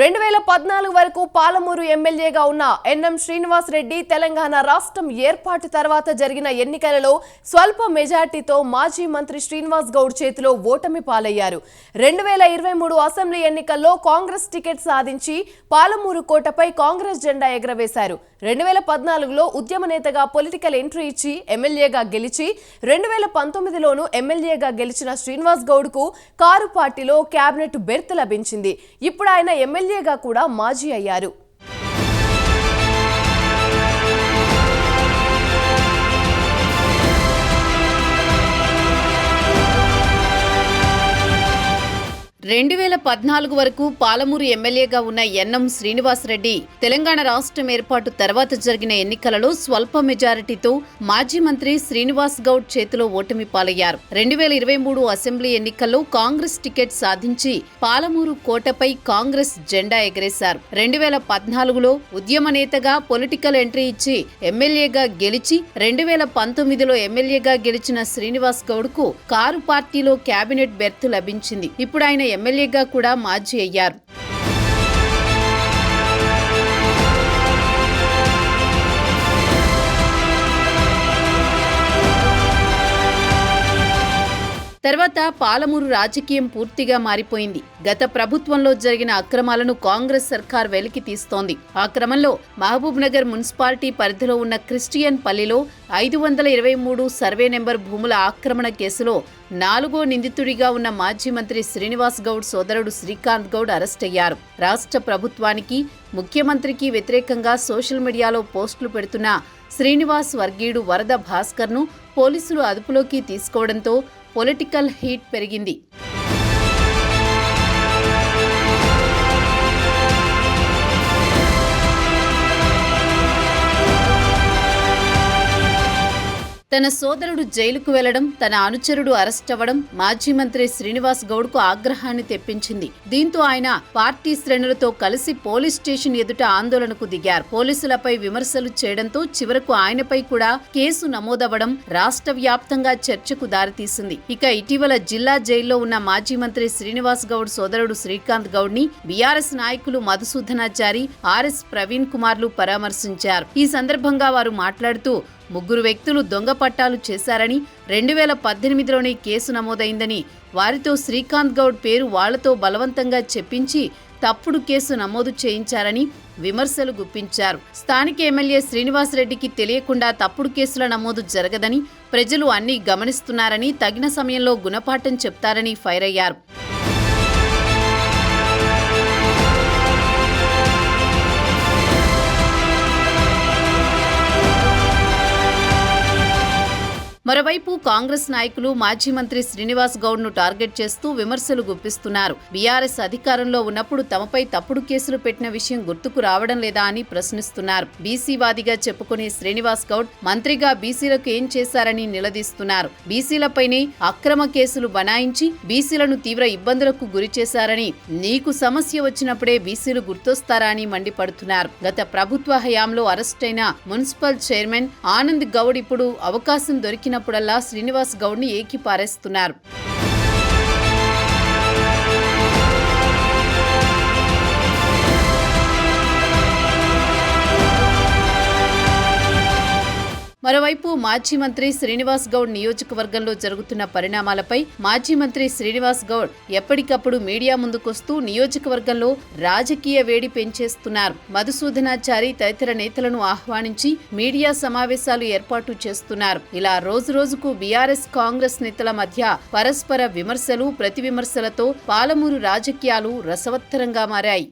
రెండు వేల పద్నాలుగు వరకు పాలమూరు ఎమ్మెల్యేగా ఉన్న ఎన్ఎం శ్రీనివాస్ రెడ్డి తెలంగాణ రాష్ట్రం ఏర్పాటు తర్వాత జరిగిన ఎన్నికలలో స్వల్ప మెజార్టీతో మాజీ మంత్రి శ్రీనివాస్ గౌడ్ చేతిలో ఓటమి పాలయ్యారు. రెండు వేల ఇరవై మూడు అసెంబ్లీ ఎన్నికల్లో కాంగ్రెస్ టికెట్ సాధించి పాలమూరు కోటపై కాంగ్రెస్ జెండా ఎగరవేశారు. రెండు వేల పద్నాలుగులో ఉద్యమ నేతగా పొలిటికల్ ఎంట్రీ ఇచ్చి ఎమ్మెల్యేగా గెలిచి రెండు వేల పంతొమ్మిదిలోనూ ఎమ్మెల్యేగా గెలిచిన శ్రీనివాస్ గౌడ్కు కారు పార్టీలో కేబినెట్ బెర్త్ లభించింది. ఇప్పుడు ఆయన ఎమ్మెల్యే ఎమ్మెల్యేగా కూడా మాజీ అయ్యారు. రెండు వేల పద్నాలుగు వరకు పాలమూరు ఎమ్మెల్యేగా ఉన్న ఎన్ఎం శ్రీనివాసరెడ్డి తెలంగాణ రాష్ట్రం ఏర్పాటు తర్వాత జరిగిన ఎన్నికలలో స్వల్ప మెజారిటీతో మాజీ మంత్రి శ్రీనివాస్ గౌడ్ చేతిలో ఓటమి పాలయ్యారు. రెండు వేల ఇరవై మూడు అసెంబ్లీ ఎన్నికల్లో కాంగ్రెస్ టికెట్ సాధించి పాలమూరు కోటపై కాంగ్రెస్ జెండా ఎగరేశారు. రెండు వేల పద్నాలుగులో ఉద్యమ నేతగా పొలిటికల్ ఎంట్రీ ఇచ్చి ఎమ్మెల్యేగా గెలిచి రెండు వేల పంతొమ్మిదిలో ఎమ్మెల్యేగా గెలిచిన శ్రీనివాస్ గౌడ్కు కారు పార్టీలో కేబినెట్ బెర్త్ లభించింది. ఇప్పుడు ఆయన ఎమ్మెల్యేగా కూడా మాజీ అయ్యారు. తర్వాత పాలమూరు రాజకీయం పూర్తిగా మారిపోయింది. గత ప్రభుత్వంలో జరిగిన అక్రమాలను కాంగ్రెస్ సర్కార్ వెలికి తీస్తోంది. ఆ క్రమంలో మహబూబ్ నగర్ మున్సిపాలిటీ పరిధిలో ఉన్న క్రిస్టియన్ పల్లిలో ఐదు వందల ఇరవై మూడు సర్వే నెంబర్ భూముల ఆక్రమణ కేసులో నాలుగో నిందితుడిగా ఉన్న మాజీ మంత్రి శ్రీనివాస్ గౌడ్ సోదరుడు శ్రీకాంత్ గౌడ్ అరెస్ట్ అయ్యారు. రాష్ట్ర ప్రభుత్వానికి ముఖ్యమంత్రికి వ్యతిరేకంగా సోషల్ మీడియాలో పోస్టులు పెడుతున్న శ్రీనివాస్ వర్గీయుడు వరద భాస్కర్ను పోలీసులు అదుపులోకి తీసుకోవడంతో పొలిటికల్ హీట్ పెరిగింది. తన సోదరుడు జైలుకు వెళ్ళడం తన అనుచరుడు అరెస్ట్ అవ్వడం మాజీ మంత్రి శ్రీనివాస్ గౌడ్కు ఆగ్రహాన్ని తెప్పించింది. దీంతో ఆయన పార్టీ శ్రేణులతో కలిసి పోలీస్ స్టేషన్ ఎదుట ఆందోళనకు దిగారు. పోలీసులపై విమర్శలు చేయడంతో చివరకు ఆయనపై కూడా కేసు నమోదవ్వడం రాష్ట్ర వ్యాప్తంగా చర్చకు దారితీసింది. ఇక ఇటీవల జిల్లా జైల్లో ఉన్న మాజీ మంత్రి శ్రీనివాస్ గౌడ్ సోదరుడు శ్రీకాంత్ గౌడ్ని బీఆర్ఎస్ నాయకులు మధుసూదనాచారి ఆర్ఎస్ ప్రవీణ్ కుమార్లు పరామర్శించారు. ఈ సందర్భంగా వారు మాట్లాడుతూ ముగ్గురు వ్యక్తులు దొంగ పట్టాలు చేశారని రెండు వేల పద్దెనిమిదిలోనే కేసు నమోదైందని వారితో శ్రీకాంత్ గౌడ్ పేరు వాళ్ళతో బలవంతంగా చెప్పించి తప్పుడు కేసు నమోదు చేయించారని విమర్శలు గుప్పించారు. స్థానిక ఎమ్మెల్యే శ్రీనివాసరెడ్డికి తెలియకుండా తప్పుడు కేసుల నమోదు జరగదని ప్రజలు అన్నీ గమనిస్తున్నారని తగిన సమయంలో గుణపాఠం చెప్తారని ఫైర్ అయ్యారు. మరోవైపు కాంగ్రెస్ నాయకులు మాజీ మంత్రి శ్రీనివాస్ గౌడ్ను టార్గెట్ చేస్తూ విమర్శలు గుప్పిస్తున్నారు. బీఆర్ఎస్ అధికారంలో ఉన్నప్పుడు తమపై తప్పుడు కేసులు పెట్టిన విషయం గుర్తుకు రావడం లేదా అని ప్రశ్నిస్తున్నారు. బీసీవాదిగా చెప్పుకునే శ్రీనివాస్ గౌడ్ మంత్రిగా బీసీలకు ఏం చేశారని నిలదీస్తున్నారు. బీసీలపైనే అక్రమ కేసులు బనాయించి బీసీలను తీవ్ర ఇబ్బందులకు గురి చేశారని నీకు సమస్య వచ్చినప్పుడే బీసీలు గుర్తొస్తారా అని మండిపడుతున్నారు. గత ప్రభుత్వ హయాంలో అరెస్టైన మున్సిపల్ చైర్మన్ ఆనంద్ గౌడ్ ఇప్పుడు అవకాశం దొరికిన వచ్చినప్పుడల్లా శ్రీనివాస్ గౌడ్ని ఏకి పారేస్తున్నారు మరోవైపు మాజీ మంత్రి శ్రీనివాస్ గౌడ్ నియోజకవర్గంలో జరుగుతున్న పరిణామాలపై మాజీ మంత్రి శ్రీనివాస్ గౌడ్ ఎప్పటికప్పుడు మీడియా ముందుకొస్తూ నియోజకవర్గంలో రాజకీయ వేడి పెంచేస్తున్నారు. మధుసూదనాచారి తదితర నేతలను ఆహ్వానించి మీడియా సమావేశాలు ఏర్పాటు చేస్తున్నారు. ఇలా రోజు రోజుకు బీఆర్ఎస్ కాంగ్రెస్ నేతల మధ్య పరస్పర విమర్శలు ప్రతి విమర్శలతో పాలమూరు రాజకీయాలు రసవత్తరంగా మారాయి.